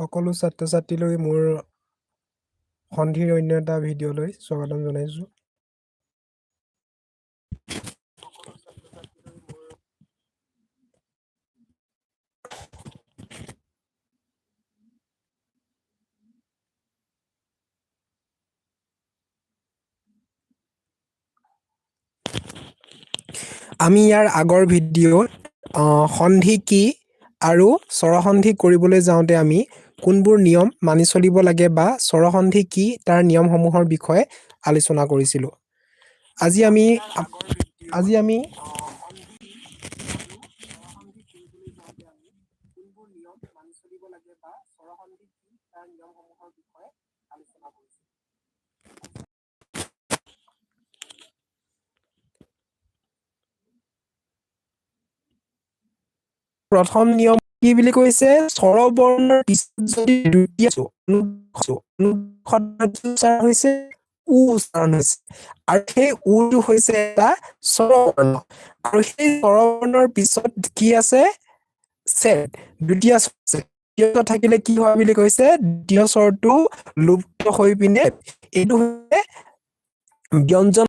সকলো ছাত্ৰ-ছাত্ৰীলৈ মোৰ সন্ধিৰ অন্য এটা ভিডিঅ'লৈ স্বাগতম জনাইছোঁ। আমি ইয়াৰ আগৰ ভিডিঅ'ত সন্ধি কি আৰু স্বৰসন্ধি কৰিবলৈ যাওঁতে আমি কোনবোৰ নিয়ম মানি চলিব লাগে বা স্বৰসন্ধি কি তাৰ নিয়মসমূহৰ বিষয়ে আলোচনা কৰিছিলোঁ। আজি আমি আজি আমি প্ৰথম নিয়ম কি বুলি কৈছে? স্বৰবৰ্ণৰ পিছত যদি হৈছে উ উচ্চাৰণ হৈছে। আৰু সেই উটো হৈছে এটা স্বৰবৰ্ণ আৰু সেই স্বৰবৰ্ণৰ পিছত কি আছে? চেদ দ্বিতীয় দ্বিতীয় থাকিলে কি হয় বুলি কৈছে? দ্বিতীয় স্বৰটো লুপ্ত হৈ পিনে এইটো হৈছে ব্যঞ্জন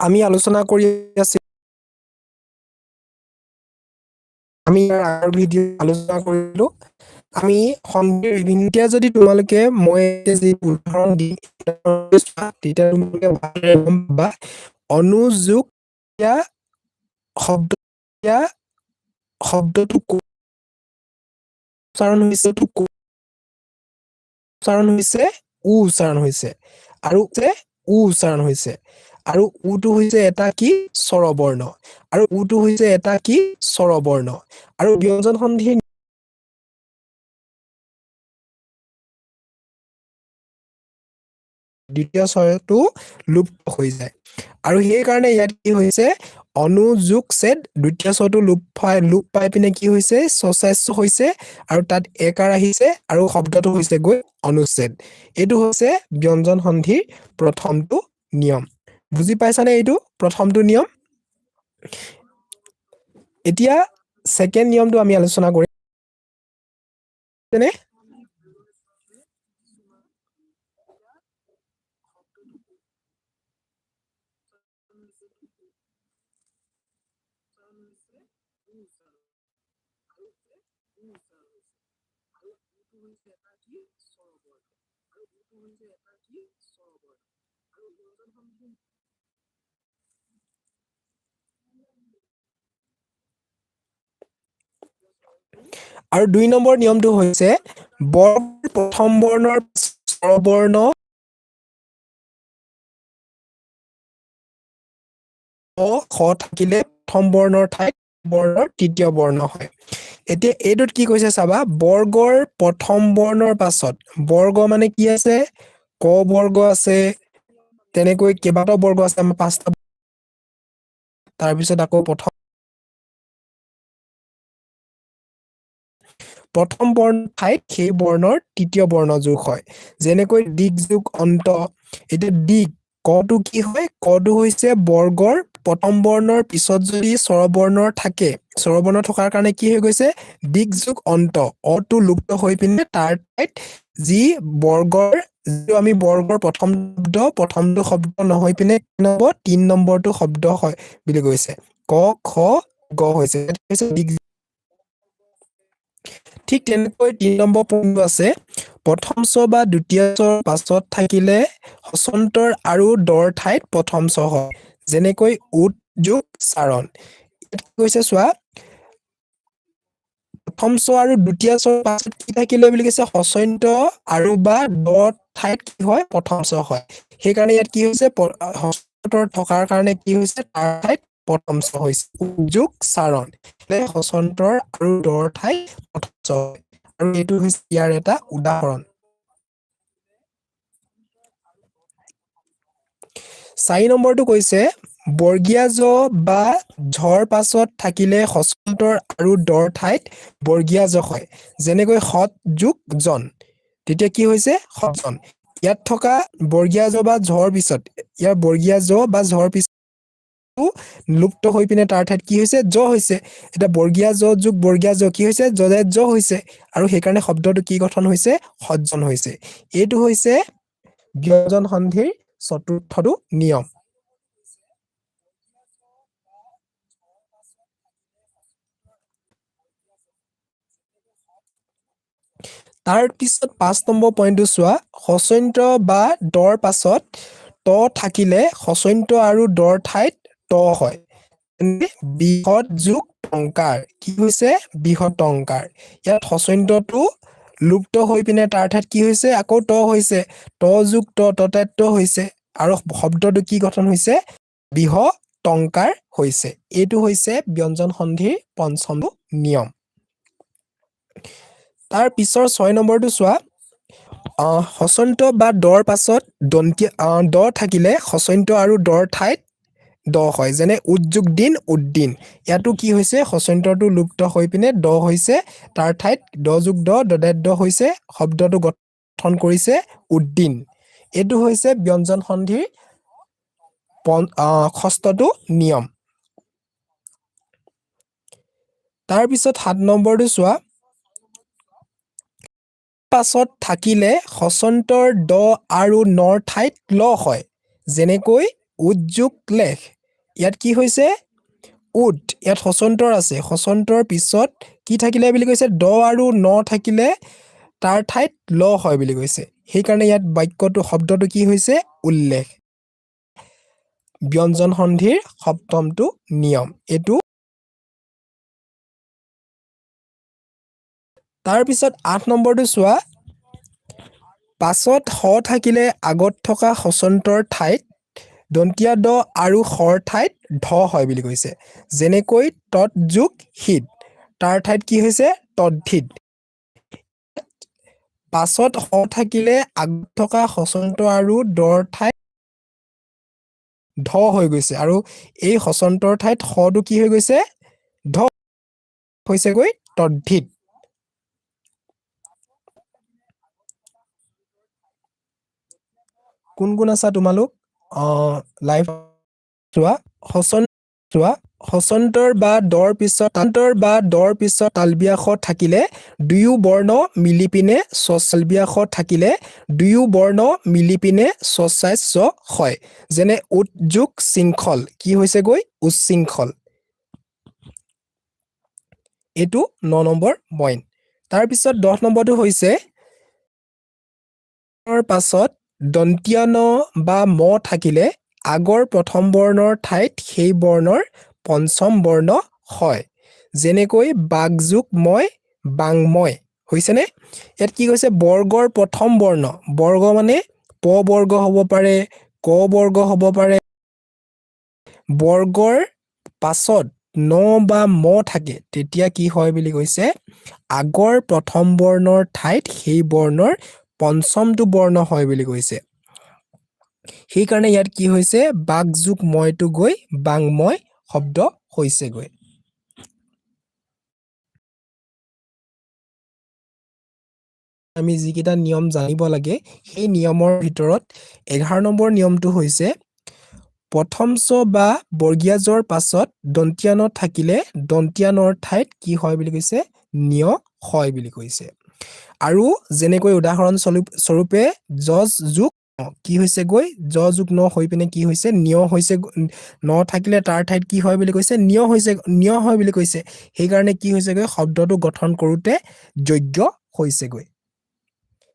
আমি আলোচনা কৰি আছি আমি আগৰ ভিডিঅ' আলোচনা কৰিলো। আমি সন্ধিৰ এতিয়া যদি তোমালোকে মই যি উদাহৰণ দিম, তেতিয়া তোমালোকে ভালদৰে গম পাবা। অনুযোগ শব্দ শব্দটো উচ্চাৰণ হৈছে উচ্চাৰণ হৈছে উ উচ্চাৰণ হৈছে। আৰু যে উ উচ্চাৰণ হৈছে। আৰু উটো হৈছে এটা কি? স্বৰবৰ্ণ। আৰু উটো হৈছে এটা কি? স্বৰবৰ্ণ। আৰু ব্যঞ্জন সন্ধিৰ দ্বিতীয় স্বৰটো লুপ্ত হৈ যায়। আৰু সেইকাৰণে ইয়াত কি হৈছে? অনুযোগ ছেদ। দ্বিতীয় স্বৰটো লোপ পাই লোপ পাই পিনে কি হৈছে? স্বচাস্য হৈছে। আৰু তাত একাৰ আহিছে আৰু শব্দটো হৈছে গৈ অনুচ্ছেদ। এইটো হৈছে ব্যঞ্জন সন্ধিৰ প্ৰথমটো নিয়ম। বুজি পাইছানে এইটো? প্ৰথমটো নিয়ম। এতিয়া ছেকেণ্ড নিয়মটো আমি আলোচনা কৰিম। যেনে আৰু দুই নম্বৰ নিয়মটো হৈছে বৰ্গৰ প্ৰথম বৰ্ণৰ স্বৰবৰ্ণ খ থাকিলে প্ৰথম বৰ্ণৰ ঠাইত বৰ্ণৰ তৃতীয় বৰ্ণ হয়। এতিয়া এইটোত কি কৈছে চাবা বৰ্গৰ প্ৰথম বৰ্ণৰ পাছত বৰ্গ মানে কি আছে? ক বৰ্গ আছে তেনেকৈ কেইবাটাও বৰ্গ আছে আমাৰ পাঁচটা তাৰপিছত আকৌ প্ৰথম প্ৰথম বৰ্ণ ঠাইত সেই বৰ্ণৰ তৃতীয় বৰ্ণ যোগ হয়। যেনেকৈ দিক যোগ অন্ত এতিয়া দিক কটো কি হয়? কটো হৈছে বৰ্গৰ প্ৰথম বৰ্ণৰ পিছত যদি স্বৰবৰ্ণৰ থাকে স্বৰবৰ্ণ থকাৰ কাৰণে কি হৈ গৈছে? দিক যোগ অন্ত অটো লুপ্ত হৈ পিনে তাৰ ঠাইত যি বৰ্গৰ যিটো আমি বৰ্গৰ প্ৰথম শব্দ প্ৰথমটো শব্দ নহৈ পিনে হ'ব? তিন নম্বৰটো শব্দ হয় বুলি কৈছে। ক খ গ হৈছে। দিক ঠিক তেনেকৈ তিনি নম্বৰ পইণ্টটো আছে। প্ৰথম স্বৰ বা দ্বিতীয় স্বৰ পাছত থাকিলে হচন্তৰ আৰু দৰ ঠাইত প্ৰথম স্বৰ হয় যেনেকৈ উদ যোগ চাৰণ। ইয়াত কি কৈছে চোৱা? প্ৰথম স্বৰ আৰু দ্বিতীয় স্বৰৰ পাছত কি থাকিলে বুলি কৈছে? হচন্ত আৰু বা দ ঠাইত কি হয়? প্ৰথম স্বৰ হয়। সেইকাৰণে ইয়াত কি হৈছে? থকাৰ কাৰণে কি হৈছে? তাৰ ঠাইত প্ৰথম স্বৰ হৈছে উদ্যোগ চাৰণ। মানে হচন্তৰ আৰু দৰ ঠাইত প্ৰথম স্বৰ হয় আৰু এইটো হৈছে ইয়াৰ এটা উদাহৰণ। চাৰি নম্বৰটো কৈছে বৰ্গীয়া জ বা ঝৰ পাছত থাকিলে হচন্তৰ আৰু দৰ ঠাইত বৰ্গীয়া জ হয় যেনেকৈ সৎ যোগ জন। তেতিয়া কি হৈছে? সৎজন ইয়াত থকা বৰ্গীয়া জ বা ঝৰ পিছত ইয়াৰ বৰ্গীয়া জ বা ঝৰ পিছত লুপ্ত হৈ পিনে তাৰ ঠাইত কি হৈছে? জ হৈছে। এতিয়া বৰ্গীয়া জ যোগ বৰ্গীয়া জ কি হৈছে? জজাত জ হৈছে। আৰু সেইকাৰণে শব্দটো কি গঠন হৈছে? সজ্জন হৈছে। এইটো হৈছে ব্যঞ্জন সন্ধিৰ চতুৰ্থটো নিয়ম। তাৰ পিছত পাঁচ নম্বৰ পইণ্টটো চোৱা। হচন্ত্ৰ বা দৰ পাছত ত থাকিলে হচন্ত্ৰ আৰু দৰ ঠাইত ত হয়। বৃহৎ যোগ টংকাৰ। কি হৈছে? বৃহৎ টংকাৰ। ইয়াত হচন্ত্যটো লুপ্ত হৈ পিনে তাৰ ঠাইত কি হৈছে? আকৌ ত হৈছে। ত যোগ ত ততাত ত হৈছে। আৰু শব্দটো কি গঠন হৈছে? বৃহ টংকাৰ হৈছে। এইটো হৈছে ব্যঞ্জন সন্ধিৰ পঞ্চমটো নিয়ম। তাৰ পিছৰ ছয় নম্বৰটো চোৱা। হচন্ত বা দৰ পাছত দন্তীয়া আহ দ থাকিলে হচন্ত আৰু দৰ ঠাইত দ হয়। যেনে উদ্যোগ দিন উদ্দিন। ইয়াতো কি হৈছে হচন্তৰটো লুপ্ত হৈ পিনে দ হৈছে তাৰ ঠাইত দ যোগ দ দদাত দ হৈছে শব্দটো গঠন কৰিছে উদ্দিন। এইটো হৈছে ব্যঞ্জন সন্ধিৰ ষষ্ঠটো নিয়ম। তাৰপিছত সাত নম্বৰটো চোৱা। পাছত থাকিলে হচন্তৰ দ আৰু নৰ ঠাইত ল হয়। যেনেকৈ উদ্যোগ লেখ। ইয়াত কি হৈছে? উদ ইয়াত হচন্তৰ আছে। হচন্তৰ পিছত কি থাকিলে বুলি কৈছে? দ আৰু ন থাকিলে তাৰ ঠাইত ল হয় বুলি কৈছে। সেইকাৰণে ইয়াত বাক্যটো শব্দটো কি হৈছে? উল্লেখ। ব্যঞ্জন সন্ধিৰ সপ্তমটো নিয়ম। এইটো তাৰপিছত আঠ নম্বৰটো চোৱা। পাছত স থাকিলে আগত থকা হচন্তৰ ঠাইত দন্তীয়া দ আৰু সৰ ঠাইত ধ হয় বুলি কৈছে। যেনেকৈ তৎ যোগ শীত তাৰ ঠাইত কি হৈছে? তদ্ধিত। পাছত স থাকিলে আগত থকা হচন্ত আৰু দৰ ঠাইত ধ হৈ গৈছে। আৰু এই হচন্তৰ ঠাইত সটো কি হৈ গৈছে? ধ হৈছেগৈ তদ্ধিত। কোন কোন আছা তোমালোক? লাইভ চোৱা হচন চোৱা হচন্তৰ বা দৰ পিছত তান্তৰ বা দৰ পিছত তালবিয়া খ থাকিলে দুয়ো বৰ্ণ মিলি পিনে স্বচালবিয়া খ থাকিলে দুয়ো বৰ্ণ মিলি পিনে স্বচাস্য হয়। যেনে উদ্যোগ শৃংখল কি হৈছেগৈ উচ্ছৃংখল এইটো ন নম্বৰ পইণ্ট তাৰপিছত দহ নম্বৰটো হৈছে পাছত দন্তীয়া ন বা ম থাকিলে আগৰ প্ৰথম বৰ্ণৰ ঠাইত সেই বৰ্ণৰ পঞ্চম বৰ্ণ হয়। যেনেকৈ বাগযোগ মই বাংময় হৈছেনে? ইয়াত কি কৈছে? বৰ্গৰ প্ৰথম বৰ্ণ। বৰ্গ মানে প বৰ্গ হ'ব পাৰে ক বৰ্গ হ'ব পাৰে। বৰ্গৰ পাছত ন বা ম থাকে তেতিয়া কি হয় বুলি কৈছে? আগৰ প্ৰথম বৰ্ণৰ ঠাইত সেই বৰ্ণৰ পঞ্চমটো বৰ্ণ হয় বুলি কৈছে। সেইকাৰণে ইয়াত কি হৈছে? বাক যোগ মইটো গৈ বাংময় শব্দ হৈছেগৈ। আমি যিকেইটা নিয়ম জানিব লাগে সেই নিয়মৰ ভিতৰত এঘাৰ নম্বৰ নিয়মটো হৈছে প্ৰথম চ বা বৰ্গীয়া জৰ পাছত দন্তীয়া ন থাকিলে দন্তীয়া নৰ ঠাইত কি হয় বুলি কৈছে? নিয় হয় বুলি কৈছে। আৰু যেনেকৈ উদাহৰণ স্বৰূপ- স্বৰূপে যজ যোগ ন কি হৈছেগৈ য যোগ ন হৈ পিনে কি হৈছে? নিয় হৈছে ন থাকিলে তাৰ ঠাইত কি হয় বুলি কৈছে? নিয় হৈছে নিয় হয় বুলি কৈছে। সেইকাৰণে কি হৈছেগৈ শব্দটো গঠন কৰোতে যোগ্য হৈছেগৈ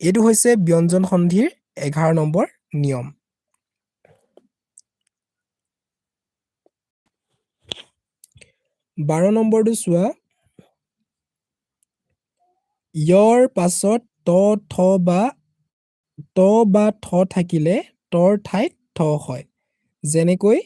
এইটো হৈছে ব্যঞ্জন সন্ধিৰ এঘাৰ নম্বৰ নিয়ম। বাৰ নম্বৰটো চোৱা। য়ৰ পাছত ত থ বা ত বা থ থাকিলে তৰ ঠাইত থ হয়। যেনেকৈ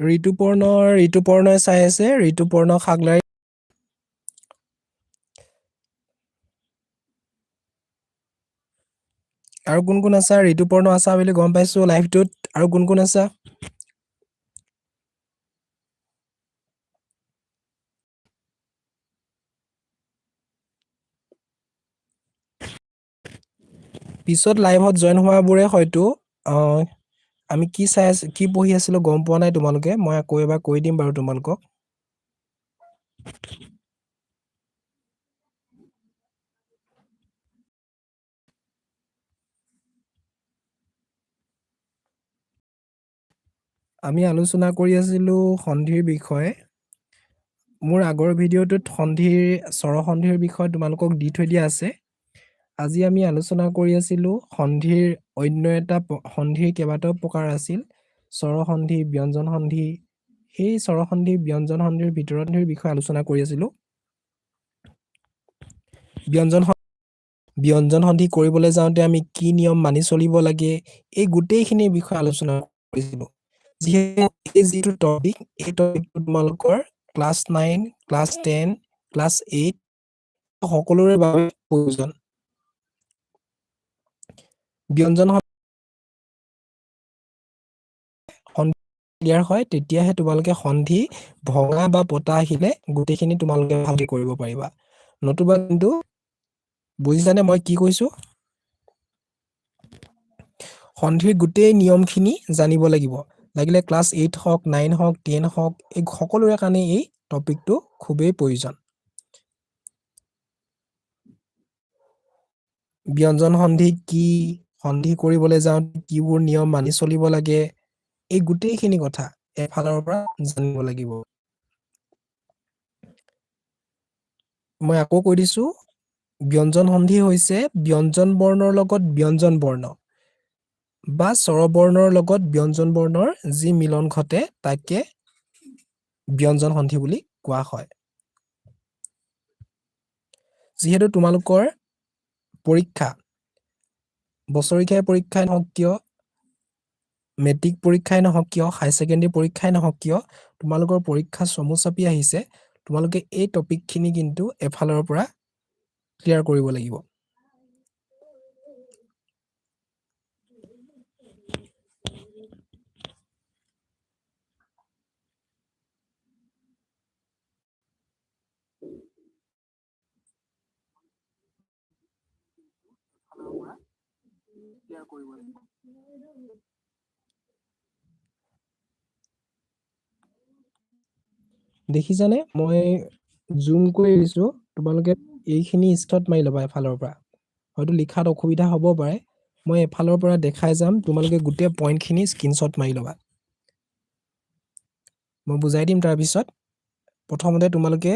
ঋতুপৰ্ণৰ ঋতুপৰ্ণই চাই আছে ঋতুপৰ্ণ খাগলাৰ আৰু কোন কোন আছা? ঋতুপৰ্ণ আছা বুলি গম পাইছো লাইভটোত। আৰু কোন কোন আছা? পিছত লাইভত জইন হোৱাবোৰে হয়তো আমি কি চাই কি পঢ়ি আছিলো গম পোৱা নাই তোমালোকে মই আকৌ এবাৰ কৈ দিম বাৰু তোমালোকক। আমি আলোচনা কৰি আছিলো সন্ধিৰ বিষয়ে। মোৰ আগৰ ভিডিঅ'টোত সন্ধিৰ স্বৰসন্ধিৰ বিষয়ে তোমালোকক দি থৈ দিয়া আছে। আজি আমি আলোচনা কৰি আছিলো সন্ধিৰ অন্য এটা সন্ধিৰ কেইবাটাও প্ৰকাৰ আছিল। স্বৰসন্ধি ব্যঞ্জন সন্ধি সেই স্বৰসন্ধি ব্যঞ্জন সন্ধিৰ ভিতৰত সন্ধিৰ বিষয়ে আলোচনা কৰি আছিলো। ব্যঞ্জন ব্যঞ্জন সন্ধি কৰিবলৈ যাওঁতে আমি কি নিয়ম মানি চলিব লাগে এই গোটেইখিনিৰ বিষয়ে আলোচনা কৰিছিলো। যিহেতু যিটো টপিক এই টপিকটো তোমালোকৰ class nine class ten class eight সকলোৰে বাবে প্ৰয়োজন। ব্যঞ্জন ক্লিয়াৰ হয় তেতিয়াহে তোমালোকে সন্ধি ভঙা বা পতা আহিলে গোটেইখিনি তোমালোকে ভালকে কৰিব পাৰিবা। নতুবা কিন্তু বুজিছানে মই কি কৈছো? সন্ধিৰ গোটেই নিয়মখিনি জানিব লাগিব। লাগিলে ক্লাছ এইট হওক নাইন হওক টেন হওক এই সকলোৰে কাৰণে এই টপিকটো খুবেই প্ৰয়োজন। ব্যঞ্জন সন্ধি কি? সন্ধি কৰিবলৈ যাওঁতে কিবোৰ নিয়ম মানি চলিব লাগে এই গোটেইখিনি কথা এফালৰ পৰা জানিব লাগিব। মই আকৌ কৈ দিছো ব্যঞ্জন সন্ধি হৈছে ব্যঞ্জন বৰ্ণৰ লগত ব্যঞ্জন বৰ্ণ বা স্বৰবৰ্ণৰ লগত ব্যঞ্জন বৰ্ণৰ যি মিলন ঘটে তাকে ব্যঞ্জন সন্ধি বুলি কোৱা হয়। যিহেতু তোমালোকৰ পৰীক্ষা বছৰেকীয়া পৰীক্ষাই নহওক কিয় মেট্ৰিক পৰীক্ষাই নহওক কিয় হাই ছেকেণ্ডেৰী পৰীক্ষাই নহওক কিয় তোমালোকৰ পৰীক্ষা চমু চাপি আহিছে তোমালোকে এই টপিকখিনি কিন্তু এফালৰ পৰা ক্লিয়াৰ কৰিব লাগিব। দেখিছানে? মই জুম কৰি দিছো তোমালোকে এইখিনি স্ক্ৰীণত মাৰি ল'বা এফালৰ পৰা। হয়তো লিখাত অসুবিধা হ'ব পাৰে। মই এফালৰ পৰা দেখাই যাম তোমালোকে গোটেই পইণ্টখিনি স্ক্ৰীনশ্বট মাৰি ল'বা। মই বুজাই দিম তাৰপিছত। প্ৰথমতে তোমালোকে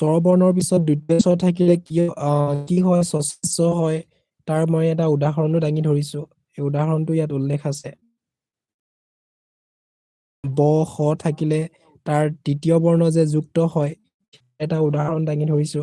স্বৰবৰ্ণৰ পিছত দ্বিতীয় স্বৰ থাকিলে কি কি হয় স্বচ্ছ হয় তাৰ মই এটা উদাহৰণো দাঙি ধৰিছো। এই উদাহৰণটো ইয়াত উল্লেখ আছে। ব স থাকিলে তাৰ তৃতীয় বৰ্ণ যে যুক্ত হয় এটা উদাহৰণ দাঙি ধৰিছো।